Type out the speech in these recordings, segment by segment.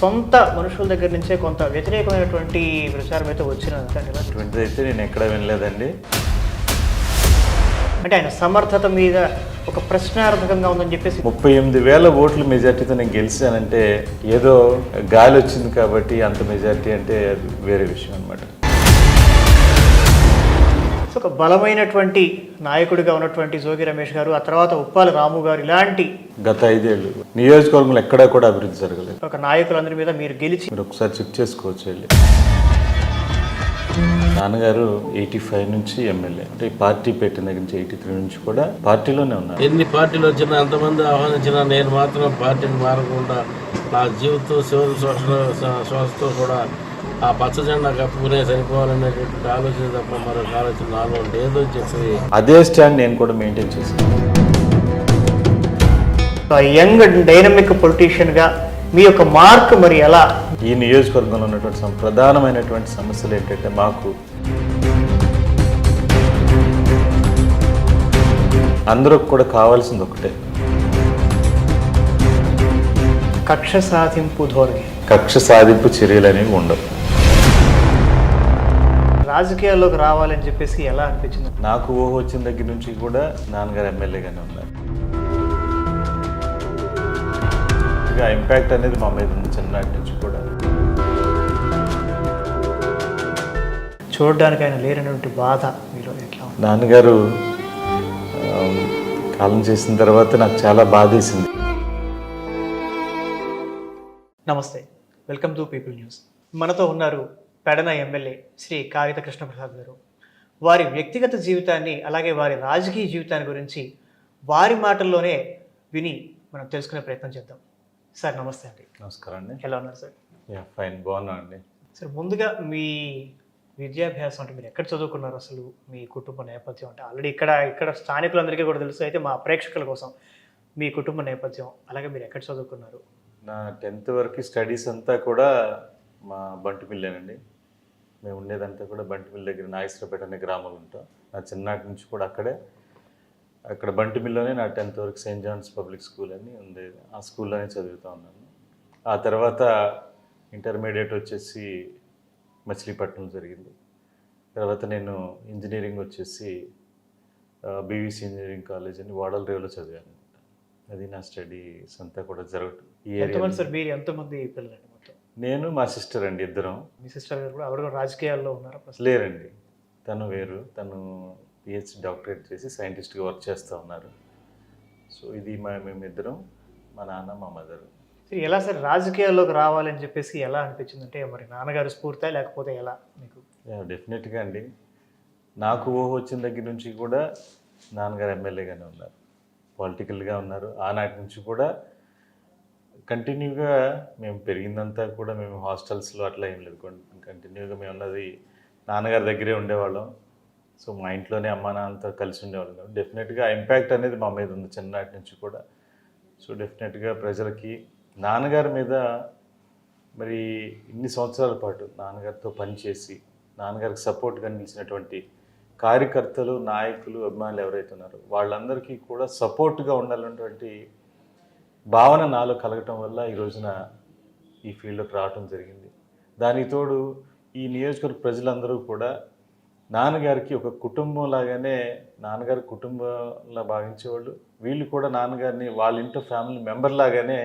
సొంత మనుషుల దగ్గర నుంచే కొంత వ్యతిరేకమైనటువంటి ప్రచారం అయితే వచ్చినది అయితే నేను ఎక్కడ వినలేదండి. అంటే ఆయన సమర్థత మీద ఒక ప్రశ్నార్థకంగా ఉందని చెప్పేసి ముప్పై ఎనిమిది వేల ఓట్ల మెజార్టీతో నేను గెలిచానంటే ఏదో గాలి వచ్చింది కాబట్టి అంత మెజార్టీ అంటే అది వేరే విషయం అనమాట సో ఒక బలమైనటువంటి నాయకుడిగా ఉన్నటువంటి జోగి రమేష్ గారు ఆ తర్వాత ఉప్పాల రాము గారు ఇలాంటి గత ఐదేళ్ళు నియోజకవర్గంలో ఎక్కడా కూడా అభివృద్ధి జరగలేదు. ఒక నాయకులందరి మీద మీరు గెలిచి మీరు ఒకసారి చెక్ చేసుకోవచ్చు వెళ్ళి. నాన్నగారు ఎయిటీ ఫైవ్ నుంచి ఎమ్మెల్యే. అంటే పార్టీ పెట్టిన దగ్గర నుంచి ఎయిటీ త్రీ నుంచి కూడా పార్టీలోనే ఉన్నారు. ఎన్ని పార్టీలు వచ్చినా ఎంతమంది ఆహ్వానించినా నేను మాత్రం పార్టీని మారకుండా నా జీవితం శివరి శ్వాస శ్వాసతో కూడా ఆ పచ్చ జెండా కప్పుకునే సరిపోవాలనేటువంటి ఆలోచన తప్ప మరొక ఆలోచన నాలో లేదో చెప్పి అదే స్టాండ్ నేను కూడా మెయింటైన్ చేశాను. యంగ్ డైనమిక్ పొలిటీషియన్గా మీ యొక్క మార్క్ మరి ఎలా? ఈ నియోజకవర్గంలో ఉన్నటువంటి ప్రధానమైనటువంటి సమస్యలు ఏంటంటే మాకు అందరికి కూడా కావాల్సింది ఒకటే. కక్ష సాధింపు ధోరణి. కక్ష సాధింపు చర్యలు అనేవి ఉండవు. రాజకీయాల్లోకి రావాలని చెప్పేసి ఎలా అనిపించింది? నాకు ఊహ వచ్చిన దగ్గర నుంచి కూడా నాన్నగారు ఎమ్మెల్యేగానే ఉన్నారు. ఇక ఇంపాక్ట్ అనేది మా మీద ఉంది చిన్ననాటి నుంచి కూడా. చూడడానికి ఆయన లేనటువంటి బాధ మీలో ఎట్లా? నాన్నగారు కాలం చేసిన తర్వాత నాకు చాలా బాధేసింది. నమస్తే. Welcome to people news. మనతో ఉన్నారు పెడన ఎమ్మెల్యే శ్రీ కాగిత కృష్ణప్రసాద్ గారు. వారి వ్యక్తిగత జీవితాన్ని అలాగే వారి రాజకీయ జీవితాన్ని గురించి వారి మాటల్లోనే విని మనం తెలుసుకునే ప్రయత్నం చేద్దాం. సార్ నమస్తే అండి. నమస్కారం అండి. ఎలా ఉన్నారు సార్? Yeah fine. బాగున్నా అండి. సార్ ముందుగా మీ విద్యాభ్యాసం అంటే మీరు ఎక్కడ చదువుకున్నారు అసలు? మీ కుటుంబ నేపథ్యం అంటే ఆల్రెడీ ఇక్కడ ఇక్కడ స్థానికులందరికీ కూడా తెలుసు. అయితే మా ప్రేక్షకుల కోసం మీ కుటుంబ నేపథ్యం అలాగే మీరు ఎక్కడ చదువుకున్నారు? నా టెన్త్ వరకు స్టడీస్ అంతా కూడా మా బంటిమిల్లేనండి మేము ఉండేదంతా కూడా బంటిమిల్ దగ్గర నాగేశ్వరపేట అనే గ్రామంలో ఉంటాం. నా చిన్ననాటి నుంచి కూడా అక్కడే. అక్కడ బంటిమిల్లోనే నా టెన్త్ వరకు సెయింట్ జాన్స్ పబ్లిక్ స్కూల్ అని ఉండేది. ఆ స్కూల్లోనే చదువుతూ ఉన్నాను. ఆ తర్వాత ఇంటర్మీడియట్ వచ్చేసి మచిలీపట్నం జరిగింది. తర్వాత నేను ఇంజనీరింగ్ వచ్చేసి బీవీసీ ఇంజనీరింగ్ కాలేజ్ అని వాడల రేవులో చదివాను. అది నా స్టడీస్ అంతా కూడా ఏరియా ఎంతమంది సార్ మీరు? ఎంతమంది పిల్లలండి మొత్తం నేను మా సిస్టర్ అండి ఇద్దరం. మీ సిస్టర్ గారు కూడా ఆవిడ కూడా రాజకీయాల్లో ఉన్నారా? లేరండి. తను వేరు. తను పిహెచ్ డాక్టరేట్ చేసి సైంటిస్ట్గా వర్క్ చేస్తూ ఉన్నారు. సో ఇది మా మేమిద్దరం మా నాన్న మా మదర్. సరే ఎలా సార్ రాజకీయాల్లోకి రావాలని చెప్పేసి ఎలా అనిపించింది? అంటే మరి నాన్నగారు స్ఫూర్తి లేకపోతే ఎలా మీకు? డెఫినెట్గా అండి. నాకు ఊహ వచ్చిన దగ్గర నుంచి కూడా నాన్నగారు ఎమ్మెల్యేగానే ఉన్నారు. పొలిటికల్గా ఉన్నారు. ఆనాటి నుంచి కూడా కంటిన్యూగా మేము పెరిగిందంతా కూడా మేము హాస్టల్స్లో అట్లా ఏం లేదు. కంటిన్యూగా మేము ఉన్నది నాన్నగారి దగ్గరే ఉండేవాళ్ళం. సో మా ఇంట్లోనే అమ్మ నాన్నతో కలిసి ఉండేవాళ్ళం. డెఫినెట్గా ఇంపాక్ట్ అనేది మా మీద ఉంది చిన్ననాటి నుంచి కూడా. సో డెఫినెట్గా ప్రజలకి నాన్నగారి మీద మరి ఇన్ని సంవత్సరాల పాటు నాన్నగారితో పనిచేసి నాన్నగారికి సపోర్ట్గా నిలిచినటువంటి కార్యకర్తలు నాయకులు అభిమానులు ఎవరైతే ఉన్నారో వాళ్ళందరికీ కూడా సపోర్ట్గా ఉండాలన్నటువంటి భావన నాలో కలగటం వల్ల ఈ రోజున ఈ ఫీల్డ్లోకి రావటం జరిగింది. దానికి తోడు ఈ నియోజకవర్గ ప్రజలందరూ కూడా నాన్నగారికి ఒక కుటుంబం లాగానే నాన్నగారి కుటుంబంలా భావించేవాళ్ళు వీళ్ళు కూడా నాన్నగారిని వాళ్ళ ఇంట్లో ఫ్యామిలీ మెంబర్ లాగానే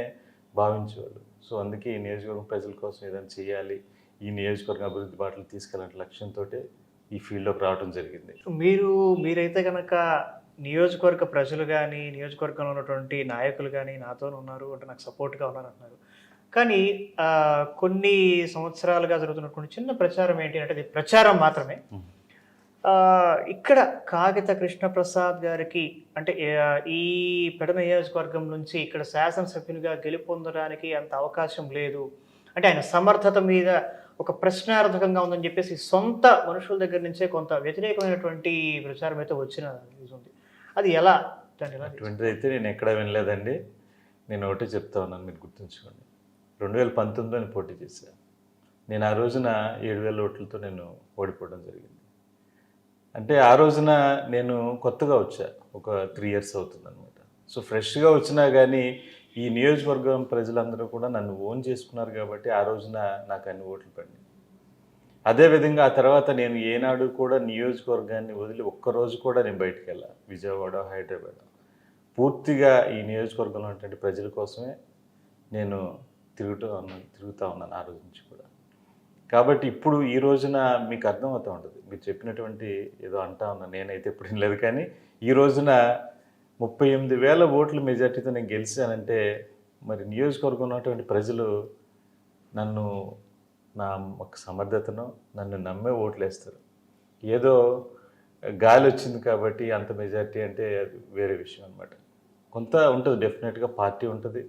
భావించేవాళ్ళు. సో అందుకే ఈ నియోజకవర్గం ప్రజల కోసం ఏదైనా చేయాలి ఈ నియోజకవర్గం అభివృద్ధి బాటలు తీసుకెళ్ళాలంటే లక్ష్యంతో ఈ ఫీల్డ్లోకి రావడం జరిగింది. మీరు మీరైతే కనుక నియోజకవర్గ ప్రజలు కానీ నియోజకవర్గంలో ఉన్నటువంటి నాయకులు కానీ నాతో ఉన్నారు అంటే నాకు సపోర్ట్గా ఉన్నారు అంటున్నారు. కానీ కొన్ని సంవత్సరాలుగా జరుగుతున్నటువంటి చిన్న ప్రచారం ఏంటి అంటే ప్రచారం మాత్రమే. ఇక్కడ కాగిత కృష్ణప్రసాద్ గారికి అంటే ఈ పెడ నియోజకవర్గం నుంచి ఇక్కడ శాసనసభ్యునిగా గెలుపొందడానికి అంత అవకాశం లేదు. అంటే ఆయన సమర్థత మీద ఒక ప్రశ్నార్థకంగా ఉందని చెప్పేసి సొంత మనుషుల దగ్గర నుంచే కొంత వ్యతిరేకమైనటువంటి ప్రచారం అయితే వచ్చిన అది ఎలా? అటువంటిది అయితే నేను ఎక్కడ వినలేదండి. నేను ఒకటే చెప్తా ఉన్నాను మీరు గుర్తుంచుకోండి. రెండు వేల పంతొమ్మిదిలో నేను పోటీ చేశాను నేను ఆ రోజున ఏడు వేల ఓట్లతో నేను ఓడిపోవడం జరిగింది. అంటే ఆ రోజున నేను కొత్తగా వచ్చా ఒక త్రీ ఇయర్స్ అవుతుంది అనమాట సో ఫ్రెష్గా వచ్చినా కానీ ఈ నియోజకవర్గం ప్రజలందరూ కూడా నన్ను ఓన్ చేసుకున్నారు కాబట్టి ఆ రోజున నాకు అన్ని ఓట్లు పడినాయి. అదేవిధంగా ఆ తర్వాత నేను ఏనాడు కూడా నియోజకవర్గాన్ని వదిలి ఒక్కరోజు కూడా నేను బయటికి వెళ్ళా విజయవాడ హైదరాబాద్. పూర్తిగా ఈ నియోజకవర్గంలో ఉన్నటువంటి ప్రజల కోసమే నేను తిరుగుతూ ఉన్నాను తిరుగుతూ ఉన్నాను ఆ రోజు నుంచి కూడా. కాబట్టి ఇప్పుడు ఈ రోజున మీకు అర్థమవుతూ ఉంటుంది. మీరు చెప్పినటువంటి ఏదో అంటా ఉన్నా నేనైతే ఇప్పుడు లేదు కానీ ఈ రోజున ముప్పై ఎనిమిది వేల ఓట్ల మెజార్టీతో నేను గెలిచానంటే మరి నియోజకవర్గం ఉన్నటువంటి ప్రజలు నన్ను నా ఒక సమర్థతను నన్ను నమ్మే ఓట్లేస్తారు. ఏదో గాలి వచ్చింది కాబట్టి అంత మెజార్టీ అంటే అది వేరే విషయం అనమాట కొంత ఉంటుంది డెఫినెట్గా పార్టీ ఉంటుంది.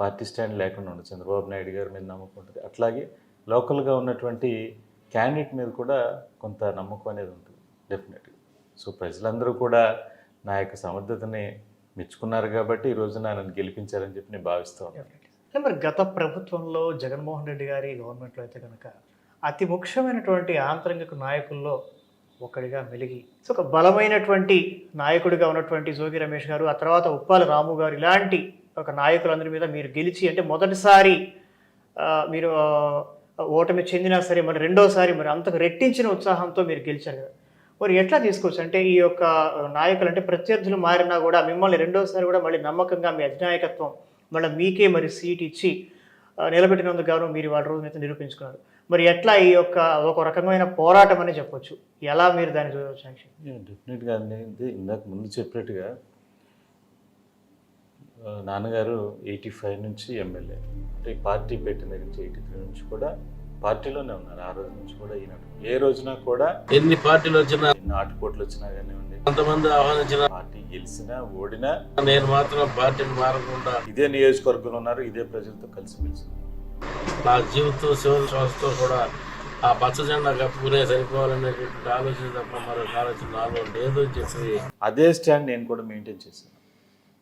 పార్టీ స్టాండ్ లేకుండా ఉండదు. చంద్రబాబు నాయుడు గారి మీద నమ్మకం ఉంటుంది. అట్లాగే లోకల్గా ఉన్నటువంటి క్యాండిడేట్ మీద కూడా కొంత నమ్మకం అనేది ఉంటుంది డెఫినెట్గా. సో ప్రజలందరూ కూడా నా యొక్క సమర్థతని మెచ్చుకున్నారు కాబట్టి ఈరోజు నన్ను గెలిపించారని చెప్పి నేను భావిస్తూ ఉన్నాను. అంటే మరి గత ప్రభుత్వంలో జగన్మోహన్ రెడ్డి గారి గవర్నమెంట్లో అయితే కనుక అతి ముఖ్యమైనటువంటి ఆంతరంగిక నాయకుల్లో ఒకడిగా మెలిగి సో ఒక బలమైనటువంటి నాయకుడిగా ఉన్నటువంటి జోగి రమేష్ గారు ఆ తర్వాత ఉప్పాల రాము గారు ఇలాంటి ఒక నాయకులందరి మీద మీరు గెలిచి అంటే మొదటిసారి మీరు ఓటమి చెందినా సరే మరి రెండోసారి మరి అంతకు రెట్టించిన ఉత్సాహంతో మీరు గెలిచారు కదా. మరి ఎట్లా తీసుకోవచ్చు? అంటే ఈ యొక్క నాయకులు అంటే ప్రత్యర్థులు మారినా కూడా మిమ్మల్ని రెండోసారి కూడా మళ్ళీ నమ్మకంగా మీ అధినాయకత్వం మళ్ళీ మీకే మరి సీట్ ఇచ్చి నిలబెట్టినందుకు గాను మీరు వాళ్ళ అయితే నిరూపించుకున్నారు. మరి ఎట్లా ఈ యొక్క ఒక రకమైన పోరాటం అని చెప్పొచ్చు. ఎలా మీరు దాన్ని చూడవచ్చు డెఫినెట్గా అనేది ఇందాక ముందు చెప్పినట్టుగా నాన్నగారు ఎయిటీ ఫైవ్ నుంచి ఎమ్మెల్యే. అంటే పార్టీ పెట్టిన దగ్గర నుంచి ఎయిటీ త్రీ నుంచి కూడా పార్టీలోనే ఉన్నారు. ఆ రోజు నుంచి కూడా ఈనాడు ఏ రోజున కూడా ఎన్ని పార్టీలు వచ్చినా ఎన్ని ఆటుపోట్లు వచ్చినా కానివ్వండి కొంతమంది ఆహ్వానించిన పార్టీ గెలిచినా ఓడినా నేను మాత్రం పార్టీని మారకుండా ఇదే నియోజకవర్గంలో ఉన్నారు ఇదే ప్రజలతో కలిసిమెలిసి. నా జీవితం చివరి శ్వాసతో కూడా ఆ పచ్చ జెండా కప్పుకునే సరిపోవాలనేటువంటి ఆలోచన తప్ప మరొక ఆలోచన నాలో లేదు చెప్పి అదే స్టాండ్ నేను కూడా మెయింటైన్ చేశాను.